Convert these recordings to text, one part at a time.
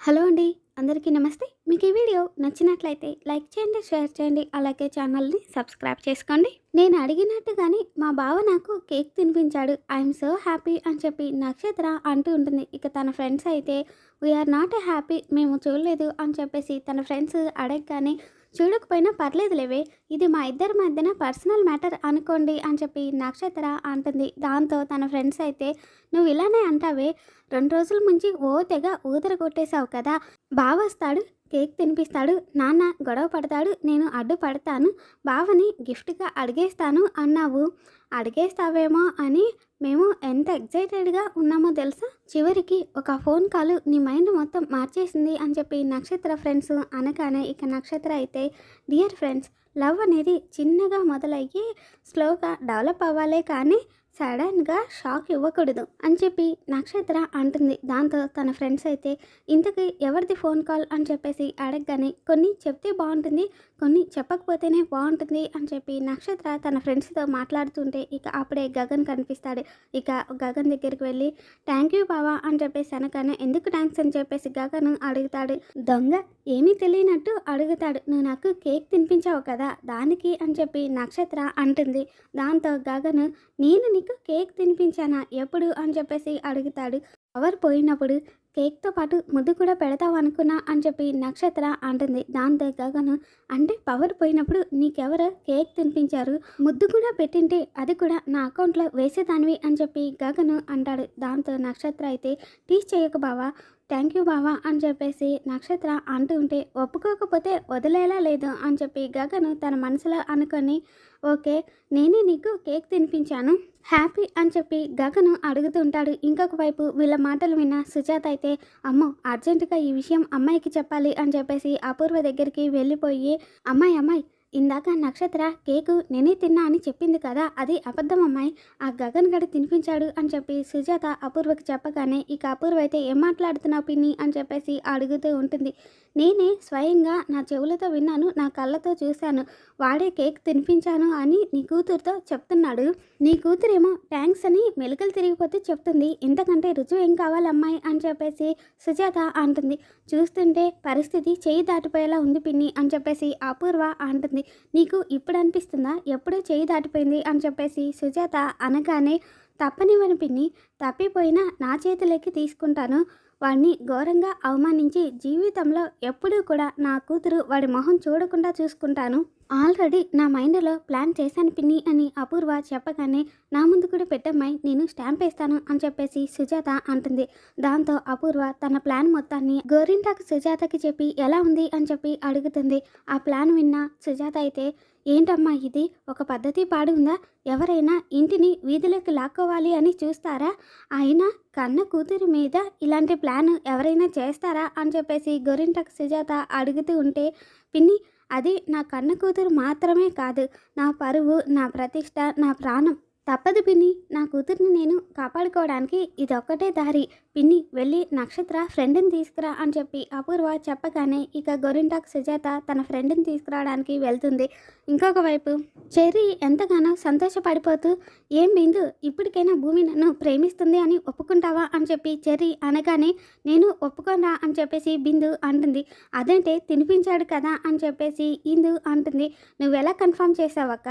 Hello అండి అందరికీ నమస్తే. మీకు ఈ వీడియో నచ్చినట్లయితే లైక్ చేయండి షేర్ చేయండి అలాగే ఛానల్ని సబ్స్క్రైబ్ చేసుకోండి. నేను అడిగినట్టుగానే మా బావ నాకు కేక్ తినిపించాడు. ఐఎమ్ సో హ్యాపీ అని చెప్పి నక్షత్ర అంటూ ఉంటుంది. ఇక తన ఫ్రెండ్స్ అయితే వీఆర్ నాట్ హ్యాపీ మేము చూడలేదు అని చెప్పేసి తన ఫ్రెండ్స్ అడగగానే చూడకపోయినా పర్లేదులేవే ఇది మా ఇద్దరి మధ్యన పర్సనల్ మ్యాటర్ అనుకోండి అని చెప్పి నక్షత్ర అంటుంది. దాంతో తన ఫ్రెండ్స్ అయితే నువ్వు ఇలానే అంటావే రెండు రోజుల ముంచి ఓ తెగ ఊదర కొట్టేశావు కదా బావ వస్తాడు కేక్ తినిపిస్తాడు నాన్న గొడవ పడతాడు నేను అడ్డు పడతాను బావని గిఫ్ట్గా అడిగేస్తాను అన్నావు అడిగేస్తావేమో అని మేము ఎంత ఎగ్జైటెడ్గా ఉన్నామో తెలుసా? చివరికి ఒక ఫోన్ కాల్ నీ మైండ్ మొత్తం మార్చేసింది అని చెప్పి నక్షత్ర ఫ్రెండ్స్ అనగానే ఇక నక్షత్ర అయితే డియర్ ఫ్రెండ్స్ లవ్ అనేది చిన్నగా మొదలయ్యి స్లోగా డెవలప్ అవ్వాలే కానీ సడన్గా షాక్ ఇవ్వకూడదు అని చెప్పి నక్షత్ర అంటుంది. దాంతో తన ఫ్రెండ్స్ అయితే ఇంతకీ ఎవరిది ఫోన్ కాల్? అని చెప్పేసి అడగగానే కొన్ని చెప్తే బాగుంటుంది కొన్ని చెప్పకపోతేనే బాగుంటుంది అని చెప్పి నక్షత్ర తన ఫ్రెండ్స్తో మాట్లాడుతుంటే ఇక అప్పుడే గగన్ కనిపిస్తాడు. ఇక గగన్ దగ్గరికి వెళ్ళి థ్యాంక్ యూ బావా అని చెప్పేసి అనగానే ఎందుకు థ్యాంక్స్ అని చెప్పేసి గగన్ అడుగుతాడు. దొంగ ఏమీ తెలియనట్టు అడుగుతాడు. నువ్వు నాకు కేక్ తినిపించావు కదా దానికి అని చెప్పి నక్షత్ర అంటుంది. దాంతో గగన్ నేను నీకు కేక్ తినిపించానా? ఎప్పుడు? అని చెప్పేసి అడుగుతాడు. పవర్ పోయినప్పుడు కేక్తో పాటు ముద్దు కూడా పెడతావు అనుకున్నా అని చెప్పి నక్షత్ర అంటుంది. దాంతో గగను అంటే పవర్ పోయినప్పుడు నీకెవరు కేక్ తినిపించారు? ముద్దు కూడా పెట్టింటే అది కూడా నా అకౌంట్లో వేసేదానివి అని చెప్పి గగను అంటాడు. దాంతో నక్షత్ర అయితే టీస్ చేయకు బావా థ్యాంక్ యూ బావా అని చెప్పేసి నక్షత్ర అంటూ ఉంటే ఒప్పుకోకపోతే వదిలేలా లేదు అని చెప్పి గగను తన మనసులో అనుకొని ఓకే నేనే నీకు కేక్ తినిపించాను. హ్యాపీ అని చెప్పి గగను అడుగుతుంటాడు ఇంకొక వైపు వీళ్ళ మాటలు విన్న సుజాత అయితే అమ్మో అర్జెంటుగా ఈ విషయం అమ్మాయికి చెప్పాలి అని చెప్పేసి అపూర్వ దగ్గరికి వెళ్ళిపోయి అమ్మాయి అమ్మాయి ఇందాక నక్షత్ర కేకు నేనే తిన్నా అని చెప్పింది కదా అది అబద్ధం అమ్మాయి. ఆ గగన్ గడి తినిపించాడు అని చెప్పి సుజాత అపూర్వకి చెప్పగానే ఇక అపూర్వ అయితే ఏం మాట్లాడుతున్నావు పిన్ని అని చెప్పేసి అడుగుతూ ఉంటుంది. నేనే స్వయంగా నా చెవులతో విన్నాను నా కళ్ళతో చూశాను. వాడే కేక్ తినిపించాను అని నీ కూతురుతో చెప్తున్నాడు. నీ కూతురేమో థ్యాంక్స్ అని మెలకలు తిరిగిపోతే చెప్తుంది. ఇంతకంటే రుజువు ఏం కావాలి అమ్మాయి అని చెప్పేసి సుజాత అంటుంది. చూస్తుంటే పరిస్థితి చేయి దాటిపోయేలా ఉంది పిన్ని అని చెప్పేసి అపూర్వ అంటుంది. నీకు ఇప్పుడు అనిపిస్తుందా? ఎప్పుడూ చేయి దాటిపోయింది అని చెప్పేసి సుజాత అనగానే తప్పనివని పిన్ని తప్పిపోయినా నా చేతిలోకి తీసుకుంటాను. వాడిని ఘోరంగా అవమానించి జీవితంలో ఎప్పుడూ కూడా నా కూతురు వాడి మొహం చూడకుండా చూసుకుంటాను. ఆల్రెడీ నా మైండ్లో ప్లాన్ చేశాను పిన్ని అని అపూర్వ చెప్పగానే నా ముందు కూడా పెట్టమ్మాయి నేను స్టాంప్ వేస్తాను అని చెప్పేసి సుజాత అంటుంది. దాంతో అపూర్వ తన ప్లాన్ మొత్తాన్ని గోరింటాకు సుజాతకి చెప్పి ఎలా ఉంది అని చెప్పి అడుగుతుంది. ఆ ప్లాన్ విన్న సుజాత అయితే ఏంటమ్మా ఇది? ఒక పద్ధతి పాడు ఉందా ఎవరైనా ఇంటిని వీధిలోకి లాక్కోవాలి అని చూస్తారా? అయినా కన్న కూతురి మీద ఇలాంటి ప్లాన్ ఎవరైనా చేస్తారా? అని చెప్పేసి గొరింటకు సుజాత అడుగుతూ ఉంటే పిన్ని అది నా కన్న కూతురు మాత్రమే కాదు. నా పరువు నా ప్రతిష్ట నా ప్రాణం. తప్పదు పిన్ని. నా కూతుర్ని నేను కాపాడుకోవడానికి ఇదొక్కటే దారి. పిన్ని వెళ్ళి నక్షత్ర ఫ్రెండ్ని తీసుకురా అని చెప్పి అపూర్వ చెప్పగానే ఇక గొరింటాక్ సుజాత తన ఫ్రెండ్ని తీసుకురావడానికి వెళ్తుంది. ఇంకొక వైపు చెర్రీ ఎంతగానో సంతోషపడిపోతూ ఏం బిందు ఇప్పటికైనా భూమి నన్ను ప్రేమిస్తుంది అని ఒప్పుకుంటావా? అని చెప్పి చెర్రీ అనగానే నేను ఒప్పుకోనా అని చెప్పేసి బిందు అంటుంది. అదంటే తినిపించాడు కదా అని చెప్పేసి ఇందు అంటుంది. నువ్వెలా కన్ఫర్మ్ చేసావక్క?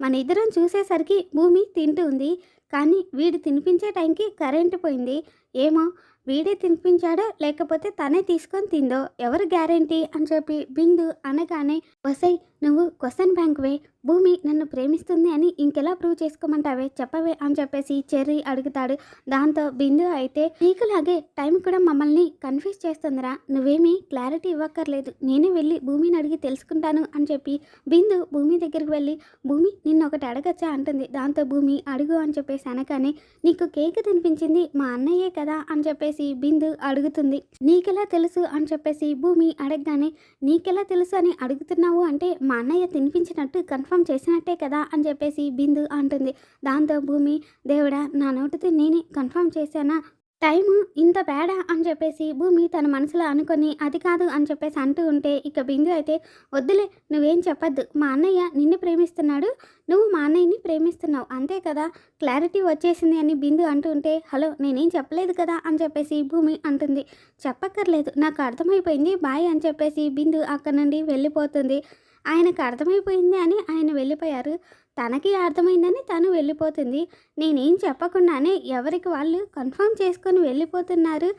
మన ఇద్దరం చూసేసరికి భూమి తింటూ ఉంది. కానీ వీడు తినిపించే టైంకి కరెంటు పోయింది. ఏమో వీడే తినిపించాడో లేకపోతే తనే తీసుకొని తిందో ఎవరు గ్యారంటీ? అని చెప్పి బిందు అనగానే వసై నువ్వు క్వశ్చన్ బ్యాంక్ వే భూమి నన్ను ప్రేమిస్తుంది అని ఇంకెలా ప్రూవ్ చేసుకోమంటావే? చెప్పవే అని చెప్పేసి చెర్రీ అడుగుతాడు. దాంతో బిందు అయితే నీకులాగే టైం కూడా మమ్మల్ని కన్ఫ్యూజ్ చేస్తుందిరా. నువ్వేమీ క్లారిటీ ఇవ్వక్కర్లేదు. నేనే వెళ్ళి భూమిని అడిగి తెలుసుకుంటాను అని చెప్పి బిందు భూమి దగ్గరికి వెళ్ళి భూమి నిన్న ఒకటి అడగచ్చా అంటుంది. దాంతో భూమి అడుగు అని చెప్పేసి అనగానే నీకు కేక్ తినిపించింది మా అన్నయ్యే కదా అని చెప్పేసి బిందు అడుగుతుంది. నీకెలా తెలుసు అని చెప్పేసి భూమి అడగగానే నీకెలా తెలుసు అని అడుగుతున్నావు అంటే మా మా అన్నయ్య తినిపించినట్టు కన్ఫర్మ్ చేసినట్టే కదా అని చెప్పేసి బిందు అంటుంది. దాంతో భూమి దేవుడా నా నోటితో నేనే కన్ఫర్మ్ చేశానా? టైము ఇంత బేడా అని చెప్పేసి భూమి తన మనసులో అనుకొని అది కాదు అని చెప్పేసి అంటూ ఉంటే ఇక బిందు అయితే వద్దులే నువ్వేం చెప్పద్దు. మా అన్నయ్య నిన్ను ప్రేమిస్తున్నాడు నువ్వు మా అన్నయ్యని ప్రేమిస్తున్నావు. అంతే కదా? క్లారిటీ వచ్చేసింది అని బిందు అంటూ ఉంటే హలో నేనేం చెప్పలేదు కదా అని చెప్పేసి భూమి అంటుంది. చెప్పక్కర్లేదు నాకు అర్థమైపోయింది. బాయ్ అని చెప్పేసి బిందు అక్కడ నుండి వెళ్ళిపోతుంది. ఆయనకు అర్థమైపోయింది అని ఆయన వెళ్ళిపోయారు. తనకి అర్థమైందని తను వెళ్ళిపోతుంది. నేనేం చెప్పకుండానే ఎవరికి వాళ్ళు కన్ఫర్మ్ చేసుకొని వెళ్ళిపోతున్నారు.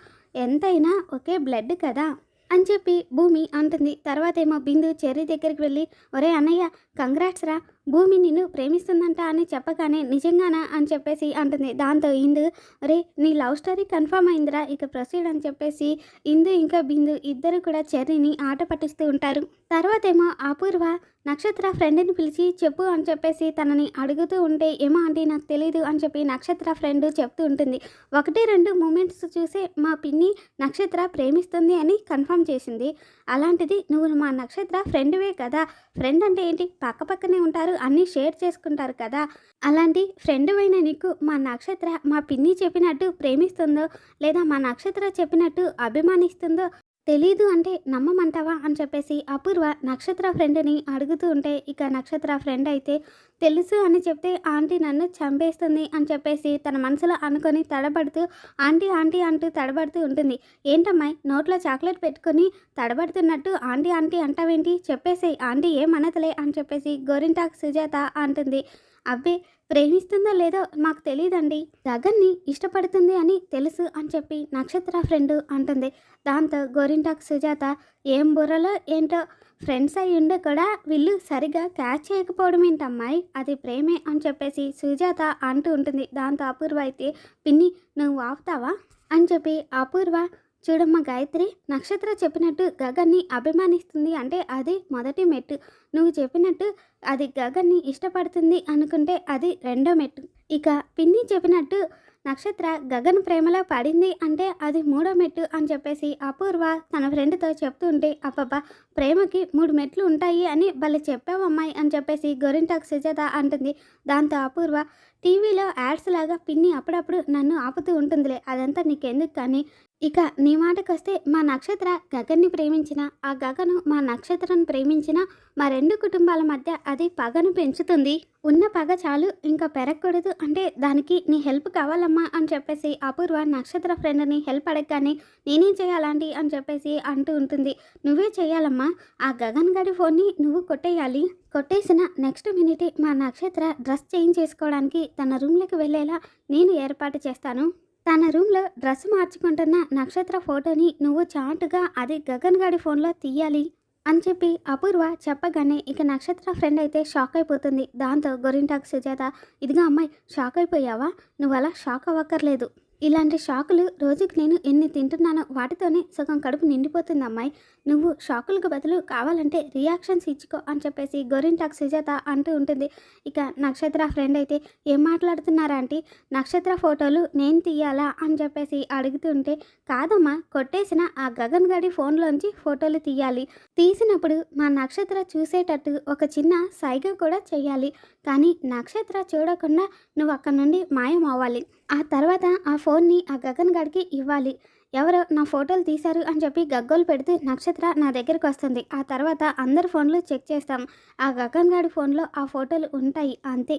ఎంతైనా ఒకే బ్లడ్ కదా అని చెప్పి భూమి అంటుంది. తర్వాత ఏమో బిందు చెర్రీ దగ్గరికి వెళ్ళి ఒరే అన్నయ్య కంగ్రాట్స్ రా. భూమి నిన్ను ప్రేమిస్తుందంట అని చెప్పగానే నిజంగానా అని చెప్పేసి అంటుంది. దాంతో ఇందు ఒరే నీ లవ్ స్టోరీ కన్ఫర్మ్ అయిందిరా. ఇక ప్రొసీడ్ అని చెప్పేసి ఇందు ఇంకా బిందు ఇద్దరు కూడా చెర్రీని ఆట పట్టిస్తూ ఉంటారు. తర్వాత ఏమో అపూర్వ నక్షత్ర ఫ్రెండ్ని పిలిచి చెప్పు అని చెప్పేసి తనని అడుగుతూ ఉంటే ఏమో అంటే నాకు తెలియదు అని చెప్పి నక్షత్ర ఫ్రెండ్ చెప్తూ ఉంటుంది. ఒకటి రెండు మూమెంట్స్ చూసే మా పిన్ని నక్షత్ర ప్రేమిస్తుంది అని కన్ఫర్మ్ చేసింది. అలాంటిది నువ్వు మా నక్షత్ర ఫ్రెండ్వే కదా. ఫ్రెండ్ అంటే ఏంటి? పక్క పక్కనే ఉంటారు అన్నీ షేర్ చేసుకుంటారు కదా. అలాంటి ఫ్రెండ్ అయిన నీకు మా నక్షత్ర మా పిన్ని చెప్పినట్టు ప్రేమిస్తుందో లేదా మా నక్షత్ర చెప్పినట్టు అభిమానిస్తుందో తెలీదు అంటే నమ్మమంటావా అని చెప్పేసి అపూర్వ నక్షత్ర ఫ్రెండ్ని అడుగుతూ ఉంటే ఇక నక్షత్ర ఫ్రెండ్ అయితే తెలుసు అని చెప్తే ఆంటీ నన్ను చంపేస్తుంది అని చెప్పేసి తన మనసులో అనుకొని తడబడుతూ ఆంటీ ఆంటీ అంటూ తడబడుతూ ఉంటుంది. ఏంటమ్మాయి నోట్లో చాక్లెట్ పెట్టుకొని తడబడుతున్నట్టు ఆంటీ ఆంటీ అంటావేంటి? చెప్పేసి ఆంటీ ఏమనతలే అని చెప్పేసి గోరింటాక్ సుజాత అంటుంది. అబ్బే ప్రేమిస్తుందో లేదో మాకు తెలియదండి గగన్ని ఇష్టపడుతుంది అని తెలుసు అని చెప్పి నక్షత్ర ఫ్రెండ్ అంటుంది. దాంతో గోరింటాక్ సుజాత ఏం బుర్రలో ఏంటో? ఫ్రెండ్స్ అయి ఉండి కూడా వీళ్ళు సరిగా క్యాచ్ చేయకపోవడం ఏంటమ్మాయి? అది ప్రేమే అని చెప్పేసి సుజాత అంటూ ఉంటుంది. దాంతో అపూర్వ అయితే పిన్ని నువ్వు ఆపుతావా? అని చెప్పి అపూర్వ చూడమ్మా గాయత్రి నక్షత్ర చెప్పినట్టు గగన్ని అభిమానిస్తుంది అంటే అది మొదటి మెట్టు. నువ్వు చెప్పినట్టు అది గగన్ని ఇష్టపడుతుంది అనుకుంటే అది రెండో మెట్టు. ఇక పిన్ని చెప్పినట్టు నక్షత్ర గగన్ ప్రేమలో పడింది అంటే అది మూడో మెట్టు అని చెప్పేసి అపూర్వ తన ఫ్రెండ్తో చెప్తూ ఉంటే అబ్బబ్బా ప్రేమకి మూడు మెట్లు ఉంటాయి అని భలే చెప్పావమ్మాయి అని చెప్పేసి గొరింటాకు సుజాత అంటుంది. దాంతో అపూర్వ టీవీలో యాడ్స్ లాగా పిన్ని అప్పుడప్పుడు నన్ను ఆపుతూ ఉంటుందిలే అదంతా నీకెందుకు కానీ ఇక నీ మాటకొస్తే మా నక్షత్ర గగన్ని ప్రేమించిన ఆ గగను మా నక్షత్రం ప్రేమించిన మా రెండు కుటుంబాల మధ్య అది పగను పెంచుతుంది. ఉన్న పగ చాలు ఇంకా పెరగకూడదు అంటే దానికి నీ హెల్ప్ కావాలమ్మా అని చెప్పేసి అపూర్వ నక్షత్ర ఫ్రెండ్ని హెల్ప్ అడగగానే నేనేం చేయాలండి అని చెప్పేసి అంటూ ఉంటుంది. నువ్వే చేయాలమ్మా ఆ గగన్ గడి ఫోన్ని నువ్వు కొట్టేయాలి. కొట్టేసిన నెక్స్ట్ మినిటే మా నక్షత్ర డ్రెస్ చేంజ్ చేసుకోవడానికి తన రూమ్లోకి వెళ్ళేలా నేను ఏర్పాటు చేస్తాను. తన రూమ్లో డ్రెస్ మార్చుకుంటున్న నక్షత్ర ఫోటోని నువ్వు చాటుగా అది గగన్ గాడి ఫోన్లో తీయాలి అని చెప్పి అపూర్వ చెప్పగానే ఇక నక్షత్ర ఫ్రెండ్ అయితే షాక్ అయిపోతుంది. దాంతో గొరింటాకు సుజాత ఇదిగా అమ్మాయి షాక్ అయిపోయావా? నువ్వు అలా షాక్ అవ్వక్కర్లేదు. ఇలాంటి షాకులు రోజుకి నేను ఎన్ని తింటున్నానో వాటితోనే సగం కడుపు నిండిపోతుంది అమ్మాయి. నువ్వు షాకులకు బదులు కావాలంటే రియాక్షన్స్ ఇచ్చుకో అని చెప్పేసి గొరింటాక్ సుజాత అంటూ ఉంటుంది. ఇక నక్షత్ర ఫ్రెండ్ అయితే ఏం మాట్లాడుతున్నారా అంటే నక్షత్ర ఫోటోలు నేను తీయాలా? అని చెప్పేసి అడుగుతుంటే కాదమ్మా కొట్టేసిన ఆ గగన్ గడి ఫోన్లోంచి ఫోటోలు తీయాలి. తీసినప్పుడు మా నక్షత్ర చూసేటట్టు ఒక చిన్న సైగ కూడా చేయాలి కానీ నక్షత్ర చూడకుండా నువ్వు అక్కడ నుండి మాయం అవ్వాలి ఆ తర్వాత ఆ ఫోన్ని ఆ గగన్ గారికి ఇవ్వాలి. ఎవరో నా ఫోటోలు తీశారు అని చెప్పి గగ్గోలు పెడితే నక్షత్ర నా దగ్గరికి వస్తుంది. ఆ తర్వాత అందరి ఫోన్లు చెక్ చేస్తాం. ఆ గగన్ గారి ఫోన్లో ఆ ఫోటోలు ఉంటాయి. అంతే.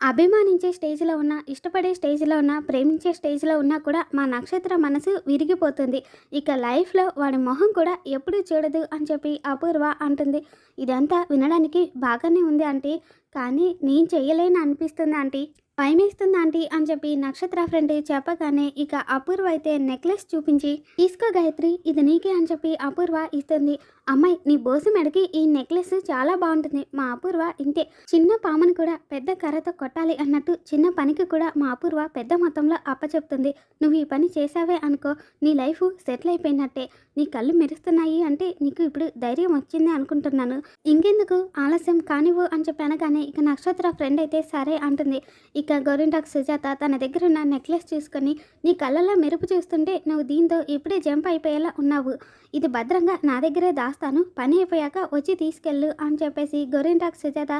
అభిమానించే స్టేజ్లో ఉన్న ఇష్టపడే స్టేజ్లో ఉన్న ప్రేమించే స్టేజ్లో ఉన్నా కూడా మా నక్షత్ర మనసు విరిగిపోతుంది. ఇక లైఫ్లో వాడి మొహం కూడా ఎప్పుడు చూడదు అని చెప్పి అపూర్వ అంటుంది. ఇదంతా వినడానికి బాగానే ఉంది ఆంటీ. కానీ నేను చెయ్యలేని అనిపిస్తుంది ఆంటీ. భయమేస్తుంది ఆంటీ అని చెప్పి నక్షత్ర ఫ్రెండ్ చెప్పగానే ఇక అపూర్వ అయితే నెక్లెస్ చూపించి తీసుకో గాయత్రి ఇది నీకే అని చెప్పి అపూర్వ ఇస్తుంది. అమ్మాయి నీ బోసు మెడకి ఈ నెక్లెస్ చాలా బాగుంటుంది. మా అపూర్వ ఇంతే. చిన్న పామును కూడా పెద్ద కర్రతో కొట్టాలి అన్నట్టు చిన్న పనికి కూడా మా అపూర్వ పెద్ద మొత్తంలో అప్పచెప్తుంది. నువ్వు ఈ పని చేసావే అనుకో. నీ లైఫ్ సెటిల్ అయిపోయినట్టే. నీ కళ్ళు మెరుస్తున్నాయి అంటే నీకు ఇప్పుడు ధైర్యం వచ్చింది అనుకుంటున్నాను. ఇంకెందుకు ఆలస్యం కానివ్వు అని చెప్పి అనగానే ఇక నక్షత్ర ఫ్రెండ్ అయితే సరే అంటుంది. ఇక గోరింటాక్ సుజాత తన దగ్గర ఉన్న నెక్లెస్ చూసుకొని నీ కళ్ళల్లో మెరుపు చూస్తుంటే నువ్వు దీంతో ఇప్పుడే జంప్ అయిపోయేలా ఉన్నావు. ఇది భద్రంగా నా దగ్గరే దాస్తాను. పని అయిపోయాక వచ్చి తీసుకెళ్ళు అని చెప్పేసి గోరింటాక్ సుజాత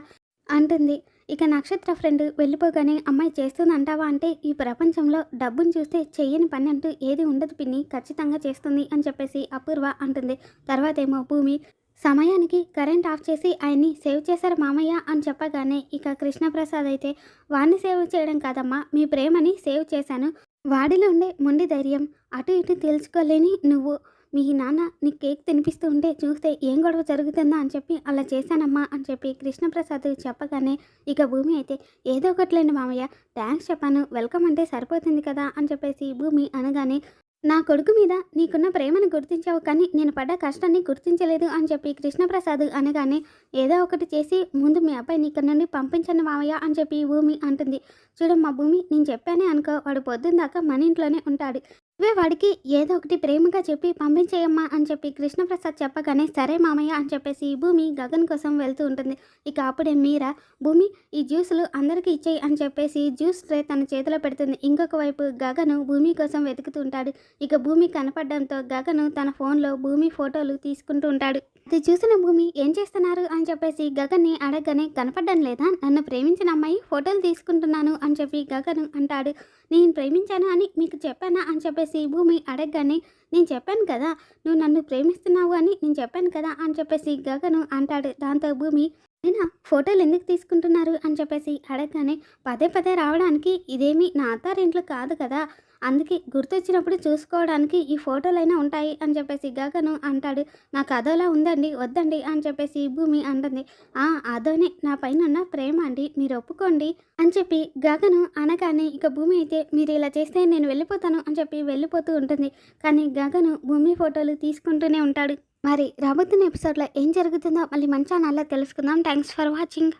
అంటుంది. ఇక నక్షత్ర ఫ్రెండ్ వెళ్ళిపోగానే అమ్మాయి చేస్తుందంటావా అంటే ఈ ప్రపంచంలో డబ్బును చూస్తే చెయ్యని పని అంటూ ఏది ఉండదు పిన్ని. ఖచ్చితంగా చేస్తుంది అని చెప్పేసి అపూర్వ అంటుంది. తర్వాత ఏమో భూమి సమయానికి కరెంట్ ఆఫ్ చేసి ఆయన్ని సేవ్ చేశారు మామయ్య అని చెప్పగానే ఇక కృష్ణప్రసాద్ అయితే వాడిని సేవ్ చేయడం కాదమ్మా మీ ప్రేమని సేవ్ చేశాను. వాడిలో ఉండే మొండి ధైర్యం అటు ఇటు తెలుసుకోలేని నువ్వు. మీ నాన్న నీ కేక్ తినిపిస్తూ ఉంటే చూస్తే ఏం గొడవ జరుగుతుందా అని చెప్పి అలా చేశానమ్మా అని చెప్పి కృష్ణప్రసాద్ చెప్పగానే ఇక భూమి అయితే ఏదో ఒకట్లేండి మామయ్య థ్యాంక్స్ చెప్పాను వెల్కమ్ అంటే సరిపోతుంది కదా అని చెప్పేసి భూమి అనగానే నా కొడుకు మీద నీకున్న ప్రేమను గుర్తించావు కానీ నేను పడ్డ కష్టాన్ని గుర్తించలేదు అని చెప్పి కృష్ణప్రసాద్ అనగానే ఏదో ఒకటి చేసి ముందు మీ అబ్బాయిని ఇక్కడ నుండి పంపించండి మామయ్య అని చెప్పి భూమి అంటుంది. చూడమ్మా భూమి నేను చెప్పానే అనుకో వాడు పొద్దున్న దాకా మన ఇంట్లోనే ఉంటాడు. వాడికి ఏదో ఒకటి ప్రేమగా చెప్పి పంపించేయమ్మా అని చెప్పి కృష్ణప్రసాద్ చెప్పగానే సరే మామయ్య అని చెప్పేసి భూమి గగన్ కోసం వెళ్తూ ఉంటుంది. ఇక అప్పుడే మీరా భూమి ఈ జ్యూసులు అందరికీ ఇచ్చేయి అని చెప్పేసి జ్యూస్ ట్రే తన చేతిలో పెడుతుంది. ఇంకొక వైపు గగను భూమి కోసం వెతుకుతూ ఉంటాడు. ఇక భూమి కనపడడంతో గగను తన ఫోన్లో భూమి ఫోటోలు తీసుకుంటూ ఉంటాడు. అది చూసిన భూమి ఏం చేస్తున్నారు అని చెప్పేసి గగన్ని అడగనే కనపడడం లేదా? నన్ను ప్రేమించిన అమ్మాయి ఫోటోలు తీసుకుంటున్నాను అని చెప్పి గగన్ అంటాడు. నేను ప్రేమించాను అని మీకు చెప్పానా అని చెప్పేసి భూమి అడగగానే నేను చెప్పాను కదా నువ్వు నన్ను ప్రేమిస్తున్నావు అని నేను చెప్పాను కదా అని చెప్పేసి గగను అంటాడు. దాంతో భూమి అయినా ఫోటోలు ఎందుకు తీసుకుంటున్నారు అని చెప్పేసి అడగగానే పదే పదే రావడానికి ఇదేమీ నా అత్తారింట్లో కాదు కదా అందుకే గుర్తొచ్చినప్పుడు చూసుకోవడానికి ఈ ఫోటోలైనా ఉంటాయి అని చెప్పేసి గగను అంటాడు. నాకు అదోలా ఉందండి వద్దండి అని చెప్పేసి భూమి అంటుంది. ఆ అదోనే. నా పైన ఉన్న ప్రేమ అండి మీరు ఒప్పుకోండి అని చెప్పి గగను అనగానే ఇక భూమి అయితే మీరు ఇలా చేస్తే నేను వెళ్ళిపోతాను అని చెప్పి వెళ్ళిపోతూ ఉంటుంది. కానీ గగను భూమి ఫోటోలు తీసుకుంటూనే ఉంటాడు. మరి రాబోతున్న ఎపిసోడ్లో ఏం జరుగుతుందో మళ్ళీ మంచి ఛానల్లో తెలుసుకుందాం. Thanks for watching.